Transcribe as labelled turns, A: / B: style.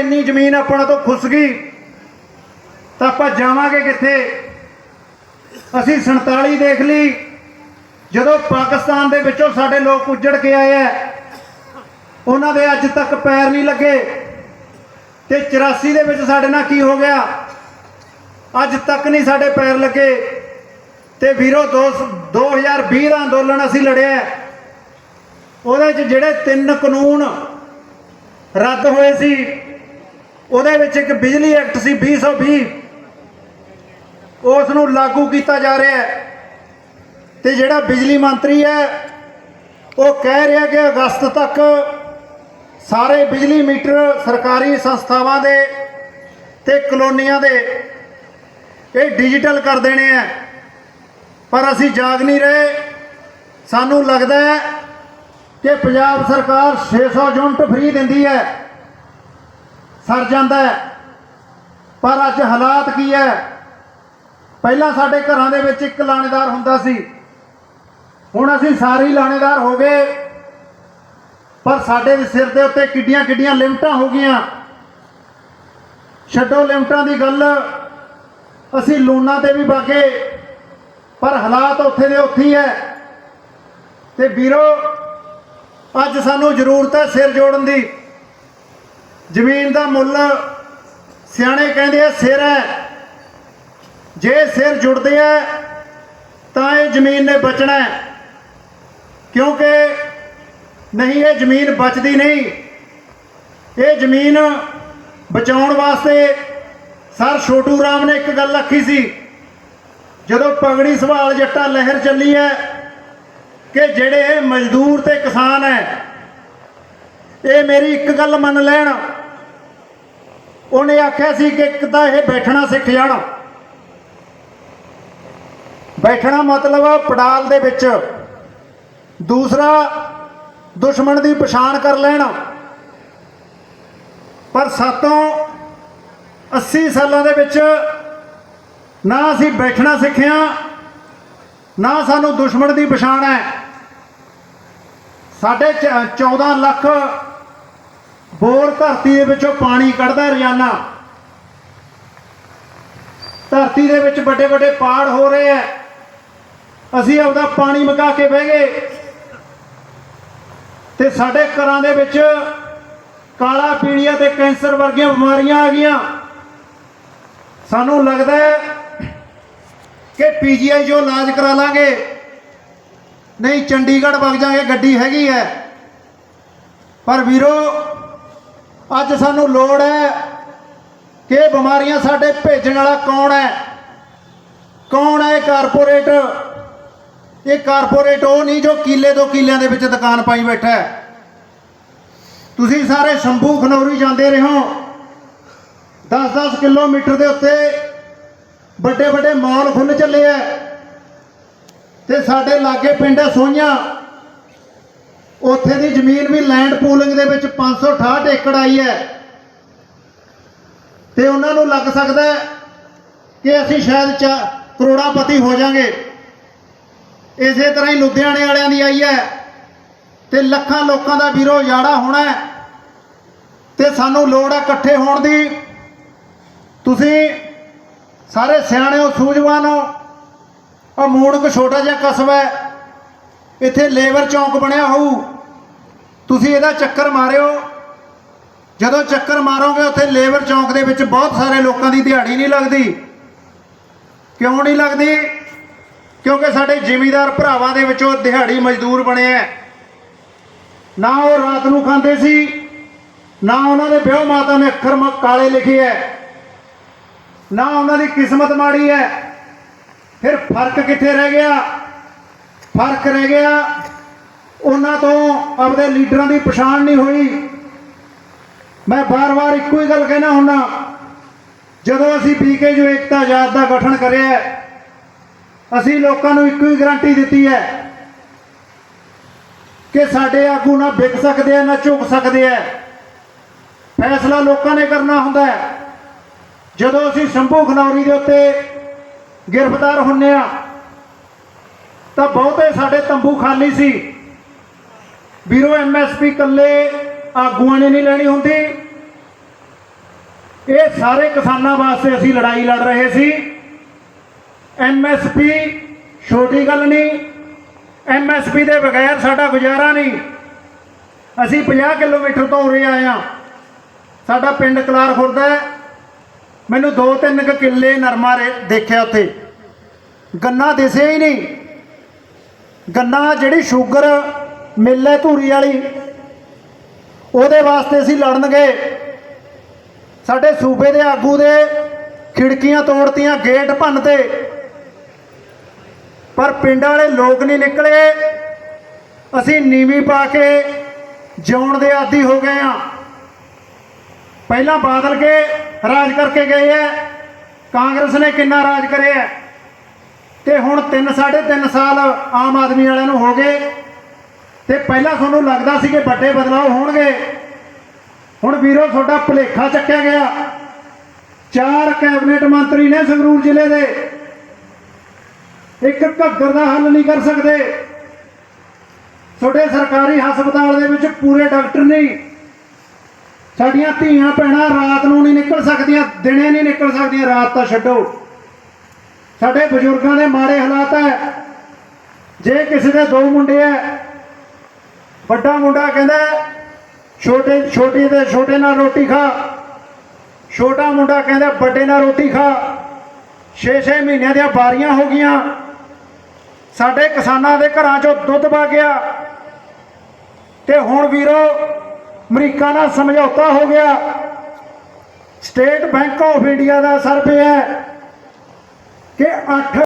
A: ਇੰਨੀ ਜ਼ਮੀਨ ਆਪਣਾ ਤੋਂ ਖੁੱਸ ਗਈ, ਤਾਂ ਆਪਾਂ ਜਾਵਾਂਗੇ ਕਿੱਥੇ? ਅਸੀਂ 47 ਦੇਖ ਲਈ, ਜਦੋਂ ਪਾਕਿਸਤਾਨ ਦੇ ਵਿੱਚੋਂ ਸਾਡੇ ਲੋਕ ਉੱਜੜ ਕੇ ਆਏ ਐ, ਉਹਨਾਂ ਦੇ ਅੱਜ ਤੱਕ ਪੈਰ ਨਹੀਂ ਲੱਗੇ, ਤੇ 84 ਦੇ ਵਿੱਚ ਸਾਡੇ ਨਾਲ ਕੀ ਹੋ ਗਿਆ? ਅੱਜ ਤੱਕ ਨਹੀਂ ਸਾਡੇ ਪੈਰ ਲੱਗੇ, ਤੇ ਵੀਰੋ, ਦੋ- 2020 ਦਾ ਅੰਦੋਲਨ ਅਸੀਂ ਲੜਿਆ ਉਹਦੇ 'ਚ ਜਿਹੜੇ ਤਿੰਨ ਕਾਨੂੰਨ ਰੱਦ ਹੋਏ ਸੀ ਉਹਦੇ ਵਿੱਚ ਇੱਕ ਬਿਜਲੀ ਐਕਟ ਸੀ 2020 ਉਸ ਨੂੰ ਲਾਗੂ ਕੀਤਾ ਜਾ ਰਿਹਾ ਹੈ। ਤੇ ਜਿਹੜਾ ਬਿਜਲੀ ਮੰਤਰੀ ਹੈ, ਉਹ ਕਹਿ ਰਿਹਾ ਕਿ ਅਗਸਤ ਤੱਕ ਸਾਰੇ ਬਿਜਲੀ ਮੀਟਰ ਸਰਕਾਰੀ ਸੰਸਥਾਵਾਂ ਦੇ ਤੇ ਕਲੋਨੀਆਂ ਦੇ ਇਹ ਡਿਜੀਟਲ ਕਰ ਦੇਣੇ ਆ ਪਰ ਅਸੀਂ ਜਾਗ ਨਹੀਂ ਰਹੇ। ਸਾਨੂੰ ਲੱਗਦਾ ਹੈ ਕਿ ਪੰਜਾਬ ਸਰਕਾਰ 600 ਯੂਨਿਟ ਫ੍ਰੀ ਦਿੰਦੀ ਹੈ। ਸਰ ਜਾਂਦਾ ਹੈ। ਪਰ ਅੱਜ ਹਾਲਾਤ ਕੀ ਹੈ? ਪਹਿਲਾਂ ਸਾਡੇ ਘਰਾਂ ਦੇ ਵਿੱਚ ਇੱਕ ਲਾਣੇਦਾਰ ਹੁੰਦਾ ਸੀ। ਹੁਣ ਅਸੀਂ ਸਾਰੇ ਹੀ ਲਾਣੇਦਾਰ ਹੋ ਗਏ। ਪਰ ਸਾਡੇ ਦੇ ਸਿਰ ਦੇ ਉੱਤੇ ਕਿੱਡੀਆਂ ਕਿੱਡੀਆਂ ਲਿਮਟਾਂ ਹੋ ਗਈਆਂ। ਛੱਡੋ ਲਿਮਟਾਂ ਦੀ ਗੱਲ। ਅਸੀਂ ਲੋਨਾਂ ਤੇ ਵੀ ਬਾਗੇ ਪਰ ਹਾਲਾਤ ਉੱਥੇ ਦੇ ਉੱਥੇ ਹੈ। ਤੇ ਵੀਰੋ, ਅੱਜ ਸਾਨੂੰ ਜ਼ਰੂਰਤ ਹੈ ਸਿਰ ਜੋੜਨ ਦੀ। ਜ਼ਮੀਨ ਦਾ ਮੁੱਲ ਸਿਆਣੇ ਕਹਿੰਦੇ ਆ ਸਿਰ ਹੈ। ਜੇ ਸਿਰ ਜੁੜਦੇ ਆ, ਤਾਂ ਇਹ ਜ਼ਮੀਨ ਨੇ ਬਚਣਾ ਕਿਉਂਕਿ ਨਹੀਂ, ਇਹ ਜ਼ਮੀਨ ਬਚਦੀ ਨਹੀਂ। ਇਹ ਜ਼ਮੀਨ ਬਚਾਉਣ ਵਾਸਤੇ ਸਰ ਛੋਟੂ ਰਾਮ ਨੇ ਇੱਕ ਗੱਲ ਆਖੀ ਸੀ। ਜਦੋਂ ਪਗੜੀ ਸਵਾਲ ਜੱਟਾ ਲਹਿਰ ਚੱਲੀ ਹੈ ਕਿ ਜਿਹੜੇ ਇਹ ਮਜ਼ਦੂਰ ਤੇ ਕਿਸਾਨ ਹੈ, ਇਹ ਮੇਰੀ ਇੱਕ ਗੱਲ ਮੰਨ ਲੈਣ। ਉਹਨੇ ਆਖਿਆ ਸੀ ਕਿ ਇੱਕ ਤਾਂ ਇਹ ਬੈਠਣਾ ਸਿੱਖ ਜਾਣ। ਬੈਠਣਾ ਮਤਲਬ ਆ ਪੜਾਲ ਦੇ ਵਿੱਚ। ਦੂਸਰਾ, ਦੁਸ਼ਮਣ ਦੀ ਪਛਾਣ ਕਰ ਲੈਣ। ਪਰ ਸਾਤੋਂ 80 ਸਾਲਾਂ ਦੇ ਵਿੱਚ ਨਾ ਅਸੀਂ ਬੈਠਣਾ ਸਿੱਖਿਆ, ਨਾ ਸਾਨੂੰ ਦੁਸ਼ਮਣ ਦੀ ਪਛਾਣ ਹੈ। ਸਾਡੇ ਚ- 14 ਲੱਖ ਬੋਰ ਧਰਤੀ ਦੇ ਵਿੱਚੋਂ ਪਾਣੀ ਕੱਢਦਾ ਰੋਜ਼ਾਨਾ। ਧਰਤੀ ਦੇ ਵਿੱਚ ਵੱਡੇ ਵੱਡੇ ਪਾੜ ਹੋ ਰਹੇ ਐ ਅਸੀਂ ਆਪਦਾ ਪਾਣੀ ਮਕਾ ਕੇ ਬਹਿ ਗਏ। ਤੇ ਸਾਡੇ ਘਰਾਂ ਦੇ ਵਿੱਚ ਕਾਲਾ ਪੀਲੀਆ ਤੇ ਕੈਂਸਰ ਵਰਗੀਆਂ ਬਿਮਾਰੀਆਂ ਆ ਗਈਆਂ। ਸਾਨੂੰ ਲੱਗਦਾ ਹੈ ਕਿ ਪੀਜੀਆਈ ਜੋ ਇਲਾਜ ਕਰਾ ਲਾਂਗੇ, ਨਹੀਂ ਚੰਡੀਗੜ੍ਹ ਵਗ ਜਾਾਂਗੇ, ਗੱਡੀ ਹੈਗੀ ਹੈ। ਪਰ ਵੀਰੋ ਅੱਜ ਸਾਨੂੰ ਲੋੜ ਹੈ ਕਿ ਇਹ ਬਿਮਾਰੀਆਂ ਸਾਡੇ ਭੇਜਣ ਵਾਲਾ ਕੌਣ ਹੈ? ਕੌਣ ਹੈ ਇਹ ਕਾਰਪੋਰੇਟ ਇਹ ਕਾਰਪੋਰੇਟ ਉਹ ਨਹੀਂ ਜੋ ਕਿੱਲੇ ਤੋਂ ਕਿੱਲਿਆਂ ਦੇ ਵਿੱਚ ਦੁਕਾਨ ਪਾਈ ਬੈਠਾ ਹੈ। ਤੁਸੀਂ ਸਾਰੇ ਸ਼ੰਭੂ ਖਨੌਰੀ ਜਾਂਦੇ ਰਹੋ 10-10 ਕਿਲੋਮੀਟਰ ਦੇ ਉੱਤੇ ਵੱਡੇ ਵੱਡੇ ਮਾਲ ਖੁੱਲ ਚੱਲੇ ਐ ਤੇ ਸਾਡੇ ਲਾਗੇ ਪਿੰਡ ਹੈ ਸੋਈਆਂ ਉੱਥੇ ਦੀ ਜ਼ਮੀਨ ਵੀ ਲੈਂਡ ਪੂਲਿੰਗ ਦੇ ਵਿੱਚ 568 ਏਕੜ ਆਈ ਹੈ। ਤੇ ਉਹਨਾਂ ਨੂੰ ਲੱਗ ਸਕਦਾ ਹੈ ਕਿ ਅਸੀਂ ਸ਼ਾਇਦ ਚਾ ਕਰੋੜਾਪਤੀ ਹੋ ਜਾਾਂਗੇ ਇਸੇ ਤਰ੍ਹਾਂ ਹੀ ਲੁਧਿਆਣੇ ਵਾਲਿਆਂ ਦੀ ਆਈ ਹੈ ਤੇ ਲੱਖਾਂ ਲੋਕਾਂ ਦਾ ਵੀਰੋ ਯਾੜਾ ਹੋਣਾ ਹੈ ਤੇ ਸਾਨੂੰ ਲੋੜ ਹੈ ਇਕੱਠੇ ਹੋਣ ਦੀ। ਤੁਸੀਂ ਸਾਰੇ ਸਿਆਣੇ ਹੋ ਸੂਝਵਾਨ ਹੋ ਆ ਮੂੜਕ ਛੋਟਾ ਜਿਹਾ ਕਸਬਾ ਹੈ। ਇੱਥੇ ਲੇਬਰ ਚੌਂਕ ਬਣਿਆ ਹੋਊ। ਤੁਸੀਂ ਇਹਦਾ ਚੱਕਰ ਮਾਰਿਓ। ਜਦੋਂ ਚੱਕਰ ਮਾਰੋਗੇ, ਉੱਥੇ ਲੇਬਰ ਚੌਂਕ ਦੇ ਵਿੱਚ ਬਹੁਤ ਸਾਰੇ ਲੋਕਾਂ ਦੀ ਦਿਹਾੜੀ ਨਹੀਂ ਲੱਗਦੀ। ਕਿਉਂ ਨਹੀਂ ਲੱਗਦੀ? ਕਿਉਂਕਿ ਸਾਡੇ ਜ਼ਿਮੀਦਾਰ ਭਰਾਵਾਂ ਦੇ ਵਿੱਚੋਂ ਦਿਹਾੜੀ ਮਜ਼ਦੂਰ ਬਣੇ ਐ। ਨਾ ਉਹ ਰਾਤ ਨੂੰ ਖਾਂਦੇ ਸੀ, ਨਾ ਉਹਨਾਂ ਦੇ ਵਿਆਹ ਮਾਤਾ ਨੇ ਅੱਖਰ ਮ- ਕਾਲੇ ਲਿਖੇ ਐ। ਨਾ ਉਹਨਾਂ ਦੀ ਕਿਸਮਤ ਮਾੜੀ ਐ। ਫਿਰ ਫ਼ਰਕ ਕਿੱਥੇ ਰਹਿ ਗਿਆ? ਫ਼ਰਕ ਰਹਿ ਗਿਆ ਉਹਨਾਂ ਤੋਂ ਆਪਦੇ ਲੀਡਰਾਂ ਦੀ ਪਛਾਣ ਨਹੀਂ ਹੋਈ। ਮੈਂ ਬਾਰ-ਬਾਰ ਇੱਕੋ ਹੀ ਗੱਲ ਕਹਿਣਾ ਹੁੰਦਾ, ਜਦੋਂ ਅਸੀਂ ਪੀਕੇ ਜੋ ਏਕਤਾ ਆਜ਼ਾਦ ਦਾ ਗਠਨ ਕਰਿਆ ਅਸੀਂ ਲੋਕਾਂ ਨੂੰ ਇੱਕੋ ਹੀ ਗਾਰੰਟੀ ਦਿੱਤੀ ਹੈ ਕਿ ਸਾਡੇ ਆਗੂ ਨਾ ਵਿਕ ਸਕਦੇ ਆ, ਨਾ ਝੁਕ ਸਕਦੇ ਆ। ਫੈਸਲਾ ਲੋਕਾਂ ਨੇ ਕਰਨਾ ਹੁੰਦਾ ਹੈ। ਜਦੋਂ ਅਸੀਂ ਸ਼ੰਭੂ ਖਨੌਰੀ ਦੇ ਉੱਤੇ ਗ੍ਰਿਫਤਾਰ ਹੁੰਨੇ ਆ, ਤਾਂ ਬਹੁਤੇ ਸਾਡੇ ਤੰਬੂ ਖਾਲੀ ਸੀ। ਵੀਰੋ ਐਮਐਸਪੀ ਕੱਲੇ ਆਗੂਆਂ ਨੇ ਨਹੀਂ ਲੈਣੀ ਹੁੰਦੀ। ਇਹ ਸਾਰੇ ਕਿਸਾਨਾਂ ਵਾਸਤੇ ਅਸੀਂ ਲੜਾਈ ਲੜ ਰਹੇ ਸੀ। ਐਮਐਸਪੀ ਛੋਟੀ ਗੱਲ ਨਹੀਂ ਐਮਐਸਪੀ ਦੇ ਬਗੈਰ ਸਾਡਾ ਗੁਜ਼ਾਰਾ ਨਹੀਂ। ਅਸੀਂ 50 ਕਿਲੋਮੀਟਰ ਤੋਂ ਉਰੇ ਆਏ ਹਾਂ। ਸਾਡਾ ਪਿੰਡ ਕਲਾਰ ਖੁਰਦਾ ਮੈਨੂੰ ਦੋ ਤਿੰਨ ਕੁ ਕਿੱਲੇ ਨਰਮਾ ਰੇ- ਦੇਖਿਆ ਉੱਥੇ। ਗੰਨਾ ਦਿਸਿਆ ਹੀ ਨਹੀਂ। ਗੰਨਾ ਜਿਹੜੀ ਸ਼ੂਗਰ ਮਿੱਲ ਹੈ ਧੂਰੀ ਵਾਲੀ। ਉਹਦੇ ਵਾਸਤੇ ਅਸੀਂ ਲੜਨ ਗਏ ਸਾਡੇ ਸੂਬੇ ਦੇ ਆਗੂ ਦੇ ਖਿੜਕੀਆਂ ਤੋੜਤੀਆਂ, ਗੇਟ ਭੰਨਤੇ। ਪਰ ਪਿੰਡ ਵਾਲੇ ਲੋਕ ਨਹੀਂ ਨਿਕਲੇ। ਅਸੀਂ ਨੀਵੀਂ ਪਾ ਕੇ ਜਿਉਣ ਦੇ ਆਦੀ ਹੋ ਗਏ ਆ ਪਹਿਲਾਂ ਬਾਦਲ ਕੇ ਰਾਜ ਕਰਕੇ ਗਏ ਐ। ਕਾਂਗਰਸ ਨੇ ਕਿੰਨਾ ਰਾਜ ਕਰਿਆ। ਤੇ ਹੁਣ 3 3.5 ਸਾਲ ਆਮ ਆਦਮੀ ਵਾਲਿਆਂ ਨੂੰ ਹੋ ਗਏ। ਤੇ ਪਹਿਲਾਂ ਤੁਹਾਨੂੰ ਲੱਗਦਾ ਸੀ ਕਿ ਵੱਡੇ ਬਦਲਾਅ ਹੋਣਗੇ। ਹੁਣ ਵੀਰੋ, ਤੁਹਾਡਾ ਭੁਲੇਖਾ ਚੱਕਿਆ ਗਿਆ। ਚਾਰ ਕੈਬਨਿਟ ਮੰਤਰੀ ਨੇ ਸੰਗਰੂਰ ਜ਼ਿਲ੍ਹੇ ਦੇ। ਇੱਕ ਘੱਗਰ ਦਾ ਹੱਲ ਨਹੀਂ ਕਰ ਸਕਦੇ। ਤੁਹਾਡੇ ਸਰਕਾਰੀ ਹਸਪਤਾਲ ਦੇ ਵਿੱਚ ਪੂਰੇ ਡਾਕਟਰ ਨਹੀਂ। ਸਾਡੀਆਂ ਧੀਆਂ ਭੈਣਾਂ ਰਾਤ ਨੂੰ ਨਹੀਂ ਨਿਕਲ ਸਕਦੀਆਂ, ਦਿਨੇ ਨਹੀਂ ਨਿਕਲ ਸਕਦੀਆਂ, ਰਾਤ ਤਾਂ ਛੱਡੋ। ਸਾਡੇ ਬਜ਼ੁਰਗਾਂ ਦੇ ਮਾੜੇ ਹਾਲਾਤ ਹੈ। ਜੇ ਕਿਸੇ ਦੇ ਦੋ ਮੁੰਡੇ ਐ ਵੱਡਾ ਮੁੰਡਾ ਕਹਿੰਦਾ, ਛੋਟੇ, ਛੋਟੀ ਦੇ ਛੋਟੇ ਨਾਲ ਰੋਟੀ ਖਾ। ਛੋਟਾ ਮੁੰਡਾ ਕਹਿੰਦਾ, ਵੱਡੇ ਨਾਲ ਰੋਟੀ ਖਾ। 6-6 ਮਹੀਨਿਆਂ ਦੀਆਂ ਬਾਰੀਆਂ ਹੋ ਗਈਆਂ। ਸਾਡੇ ਕਿਸਾਨਾਂ ਦੇ ਘਰਾਂ 'ਚੋਂ ਦੁੱਧ ਵਗ ਗਿਆ। ਤੇ ਹੁਣ ਵੀਰੋ, ਅਮਰੀਕਾ ਨਾਲ ਸਮਝੌਤਾ ਹੋ ਗਿਆ। ਸਟੇਟ ਬੈਂਕ ਆਫ ਇੰਡੀਆ ਦਾ ਸਰਵੇ ਹੈ ਕਿ 8